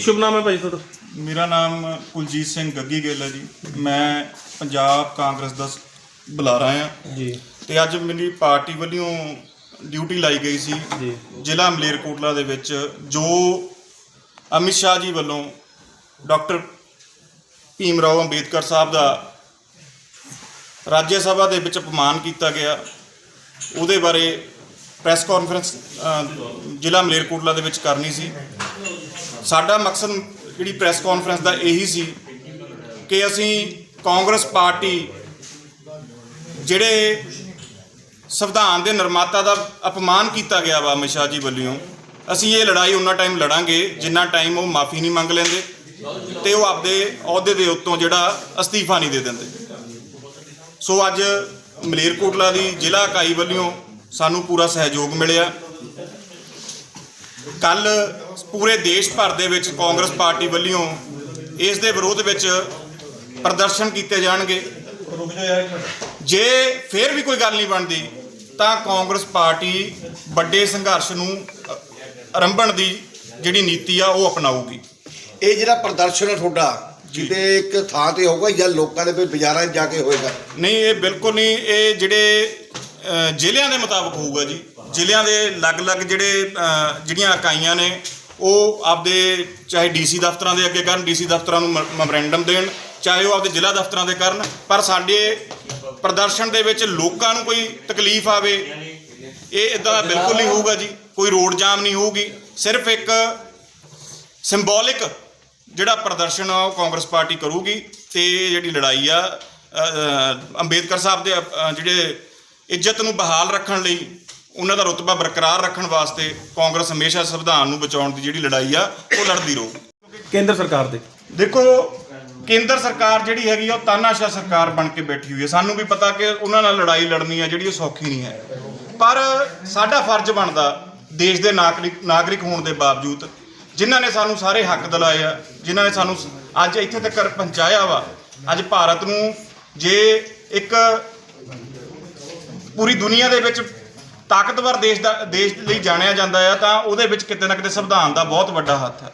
ਸ਼ੁਭ ਨਾਮ ਹੈ ਭਾਈ ਤੁਹਾਡਾ? ਮੇਰਾ ਨਾਮ ਕੁਲਜੀਤ ਸਿੰਘ ਗੱਗੀ ਗਿੱਲ ਹੈ ਜੀ। ਮੈਂ ਪੰਜਾਬ ਕਾਂਗਰਸ ਦਾ ਬੁਲਾਰਾ ਆ ਜੀ। ਤੇ ਅੱਜ ਮੇਰੀ ਪਾਰਟੀ ਵੱਲੋਂ ਡਿਊਟੀ ਲਾਈ ਗਈ ਸੀ। ਜੀ। ਜ਼ਿਲ੍ਹਾ ਮਲੇਰਕੋਟਲਾ ਦੇ ਵਿੱਚ ਜੋ ਅਮਿਤ ਸ਼ਾਹ ਜੀ ਵੱਲੋਂ ਡਾਕਟਰ ਭੀਮ ਰਾਓ ਅੰਬੇਦਕਰ ਸਾਹਿਬ ਦਾ ਰਾਜ ਸਭਾ ਦੇ ਵਿੱਚ ਅਪਮਾਨ ਕੀਤਾ ਗਿਆ। ਉਹਦੇ ਬਾਰੇ ਪ੍ਰੈਸ ਕਾਨਫਰੰਸ ਜ਼ਿਲ੍ਹਾ ਮਲੇਰਕੋਟਲਾ ਦੇ ਵਿੱਚ ਕਰਨੀ ਸੀ। ਸਾਡਾ ਮਕਸਦ ਜਿਹੜੀ ਪ੍ਰੈਸ ਕਾਨਫਰੰਸ ਦਾ ਇਹੀ ਸੀ ਕਿ ਅਸੀਂ ਕਾਂਗਰਸ ਪਾਰਟੀ ਜਿਹੜੇ ਸੰਵਿਧਾਨ ਦੇ ਨਿਰਮਾਤਾ ਦਾ ਅਪਮਾਨ ਕੀਤਾ ਗਿਆ ਵਾ ਅਮਿਤ ਸ਼ਾਹ ਜੀ ਵੱਲੋਂ, ਅਸੀਂ ਇਹ ਲੜਾਈ ਉਹਨਾਂ ਟਾਈਮ ਲੜਾਂਗੇ, ਜਿੰਨਾ ਟਾਈਮ ਉਹ ਮਾਫੀ ਨਹੀਂ ਮੰਗ ਲੈਂਦੇ ਤੇ ਉਹ ਆਪਦੇ ਅਹੁਦੇ ਦੇ ਉੱਤੋਂ ਜਿਹੜਾ ਅਸਤੀਫਾ ਨਹੀਂ ਦੇ ਦਿੰਦੇ। ਸੋ ਅੱਜ ਮਲੇਰਕੋਟਲਾ ਦੀ ਜ਼ਿਲ੍ਹਾ ਇਕਾਈ ਵੱਲੋਂ ਸਾਨੂੰ ਪੂਰਾ ਸਹਿਯੋਗ ਮਿਲਿਆ। ਕੱਲ ਪੂਰੇ ਦੇਸ਼ ਭਰ ਦੇ ਵਿੱਚ ਕਾਂਗਰਸ ਪਾਰਟੀ ਵੱਲੋਂ ਇਸ ਦੇ ਵਿਰੋਧ ਵਿੱਚ ਪ੍ਰਦਰਸ਼ਨ ਕੀਤੇ ਜਾਣਗੇ। ਜੇ ਫਿਰ ਵੀ ਕੋਈ ਗੱਲ ਨਹੀਂ ਬਣਦੀ ਤਾਂ ਕਾਂਗਰਸ ਪਾਰਟੀ ਵੱਡੇ ਸੰਘਰਸ਼ ਨੂੰ ਆਰੰਭਣ ਦੀ ਜਿਹੜੀ ਨੀਤੀ ਆ ਉਹ ਅਪਣਾਊਗੀ। ਇਹ ਜਿਹੜਾ ਪ੍ਰਦਰਸ਼ਨ ਹੈ ਤੁਹਾਡਾ ਜਿਹਦੇ ਇੱਕ ਥਾਂ ਤੇ ਹੋਊਗਾ ਜਾਂ ਲੋਕਾਂ ਦੇ ਵੀ ਬਾਜ਼ਾਰਾਂ 'ਚ ਜਾ ਕੇ ਹੋਏਗਾ? ਨਹੀਂ ਇਹ ਬਿਲਕੁਲ ਨਹੀਂ ਇਹ ਜਿਹੜੇ ਜ਼ਿਲ੍ਹਿਆਂ ਦੇ ਮੁਤਾਬਕ ਹੋਊਗਾ ਜੀ। ਜ਼ਿਲ੍ਹਿਆਂ ਦੇ ਅਲੱਗ-ਅਲੱਗ ਜਿਹੜੇ ਜਿਹੜੀਆਂ ਇਕਾਈਆਂ ਨੇ, ਉਹ ਆਪਦੇ, ਚਾਹੇ ਡੀਸੀ ਦਫ਼ਤਰਾਂ ਦੇ ਅੱਗੇ ਕਰਨ, ਡੀਸੀ ਦਫ਼ਤਰਾਂ ਨੂੰ ਮੈਮੋਰੈਂਡਮ ਦੇਣ, ਚਾਹੇ ਉਹ ਆਪਦੇ ਜ਼ਿਲ੍ਹਾ ਦਫ਼ਤਰਾਂ ਦੇ ਕਰਨ, ਪਰ ਸਾਡੇ ਪ੍ਰਦਰਸ਼ਨ ਦੇ ਵਿੱਚ ਲੋਕਾਂ ਨੂੰ ਕੋਈ ਤਕਲੀਫ ਆਵੇ, ਇਹ ਇਦਾਂ ਦਾ ਬਿਲਕੁਲ ਨਹੀਂ ਹੋਊਗਾ ਜੀ। ਕੋਈ ਰੋਡ ਜਾਮ ਨਹੀਂ ਹੋਊਗੀ। ਸਿਰਫ ਇੱਕ ਸਿੰਬੋਲਿਕ ਜਿਹੜਾ ਪ੍ਰਦਰਸ਼ਨ ਆ, ਉਹ ਕਾਂਗਰਸ ਪਾਰਟੀ ਕਰੂਗੀ ਤੇ ਇਹ ਜਿਹੜੀ ਲੜਾਈ ਆ ਅੰਬੇਦਕਰ ਸਾਹਿਬ ਦੇ ਜਿਹੜੇ ਇੱਜ਼ਤ ਨੂੰ ਬਹਾਲ ਰੱਖਣ ਲਈ ਉਹਨਾਂ ਦਾ ਰੁਤਬਾ ਬਰਕਰਾਰ ਰੱਖਣ ਵਾਸਤੇ ਕਾਂਗਰਸ ਹਮੇਸ਼ਾ ਸੰਵਿਧਾਨ ਨੂੰ ਬਚਾਉਣ ਦੀ ਜਿਹੜੀ ਲੜਾਈ ਆ ਉਹ ਲੜਦੀ ਰਹੂ। ਕੇਂਦਰ ਸਰਕਾਰ ਦੇ। ਦੇਖੋ ਕੇਂਦਰ ਸਰਕਾਰ ਜਿਹੜੀ ਹੈਗੀ ਆ ਉਹ ਤਾਨਾਸ਼ਾਹ ਸਰਕਾਰ ਬਣ ਕੇ ਬੈਠੀ ਹੋਈ ਹੈ ਸਾਨੂੰ ਵੀ ਪਤਾ ਕਿ ਉਹਨਾਂ ਨਾਲ ਲੜਾਈ ਲੜਨੀ ਆ ਜਿਹੜੀ ਉਹ ਸੌਖੀ ਨਹੀਂ ਹੈ। ਪਰ ਸਾਡਾ ਫਰਜ਼ ਬਣਦਾ ਦੇਸ਼ ਦੇ ਨਾਗਰਿਕ ਨਾਗਰਿਕ ਹੋਣ ਦੇ ਬਾਵਜੂਦ ਜਿਨ੍ਹਾਂ ਨੇ ਸਾਨੂੰ ਸਾਰੇ ਹੱਕ ਦਿਲਾਏ ਆ ਜਿਨ੍ਹਾਂ ਨੇ ਸਾਨੂੰ ਅੱਜ ਇੱਥੇ ਤੱਕ ਪਹੁੰਚਾਇਆ ਵਾ ਅੱਜ ਭਾਰਤ ਨੂੰ ਜੇ ਇੱਕ ਪੂਰੀ ਦੁਨੀਆ ਦੇ ਵਿੱਚ ਤਾਕਤਵਰ ਦੇਸ਼ ਦਾ ਦੇਸ਼ ਲਈ ਜਾਣਿਆ ਜਾਂਦਾ ਆ, ਤਾਂ ਉਹਦੇ ਵਿੱਚ ਕਿਤੇ ਨਾ ਕਿਤੇ ਸੰਵਿਧਾਨ ਦਾ ਬਹੁਤ ਵੱਡਾ ਹੱਥ ਹੈ।